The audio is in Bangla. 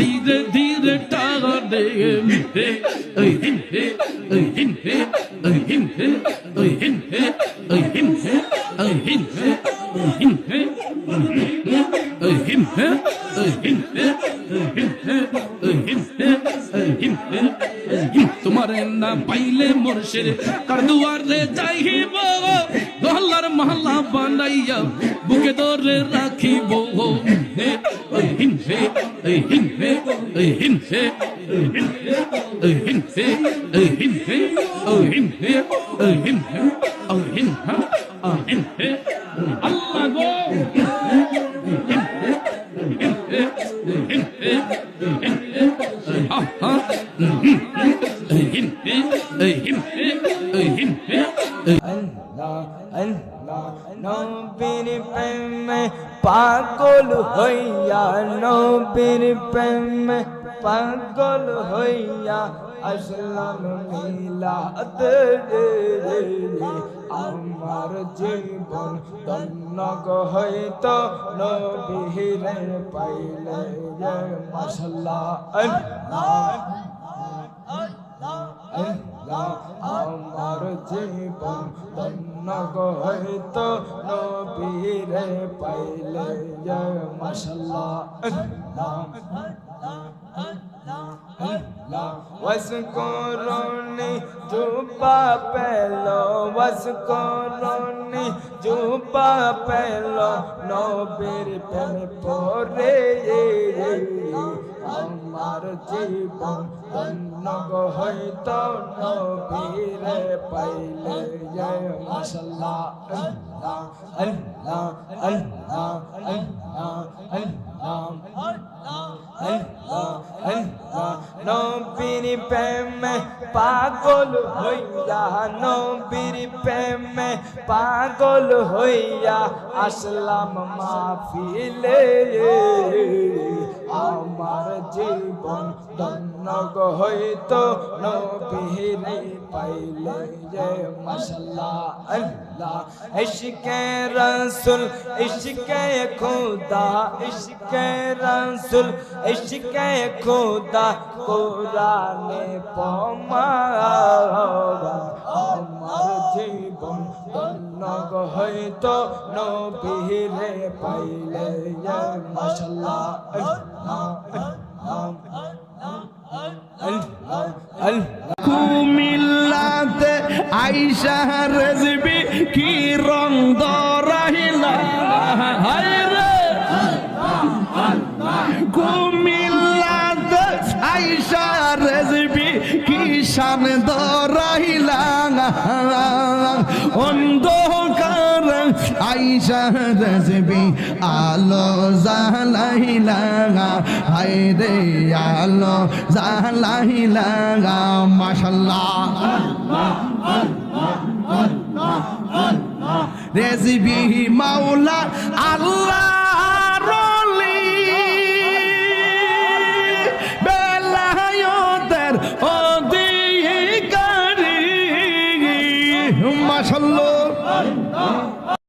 ধীরে ধীরে টানে হে ওই হিন হে ওই হিন হে ওই হিন হে ওই হিন হে ওই হিন হে ওই হিন হে ওই হিন হে ওই হিন হে ওই হিন হে ওই হিন হে ওই হিন হে ওই হিন হে তোমার না পাইলে মোরশের কার দুয়ারে যাইব দহলার মহল্লা বানাইয়া বুকে দরে রাখিব হিংসে হিংসে হিংসে হিংসে হিংসে হিংসে হিংসে হিংসা হিংসে আল্লাহ গো হিংসে হিংসে হিংসে হিংসে আহা হিংসে হিংসে হিংসে নবীর প্রেমে পাগল হইয়া, নবীর প্রেমে পাগল হইয়া আসলাম মিলাদ আমার জীবন ধন্য হইত নবীরে পাইলে মশলা আল্লাহ আল্লাহ। আমার জীবন ধন্য হইত নবীরে পাইলে জয় মশাল্লাহ। वसकोरोनी जूपा पहलो वसकोरोनी जूपा पहलो नो बेर पे पोरे ये ये আমার জীবন ধন্য হইত নবীরে পাইলে জয় মাশাল্লাহ আল্লাহ আল্লাহ আল্লাহ আল্লাহ আল্লাহ। নবীর প্রেমে পাগল হইয়া, নবীর প্রেমে পাগল হইয়া আসলাম মাহফিলে। আমার জীবন ধন্য হইত, নবীরে পাইলে যে মশাল্লাহ, আল্লাহ। ইশকে রসুল, ইশকে খুদা, ইশকে রসুল, ইশকে খুদা, কোরআনে পমার আমার জীবন ধন্য হইত নবীরে পাইলে কুমিল্লাতে আইসা রেজবি কি রং দরাইলা হায় রে কুমিল্লাতে আইসা রেজবি কি শান দরাইলা অন্ধকার আইসা রেজবি আলো জালাইলা হাই রে আলো জালাইলা মাশাল্লাহ। রেজবি মাওলা আল্লাহ।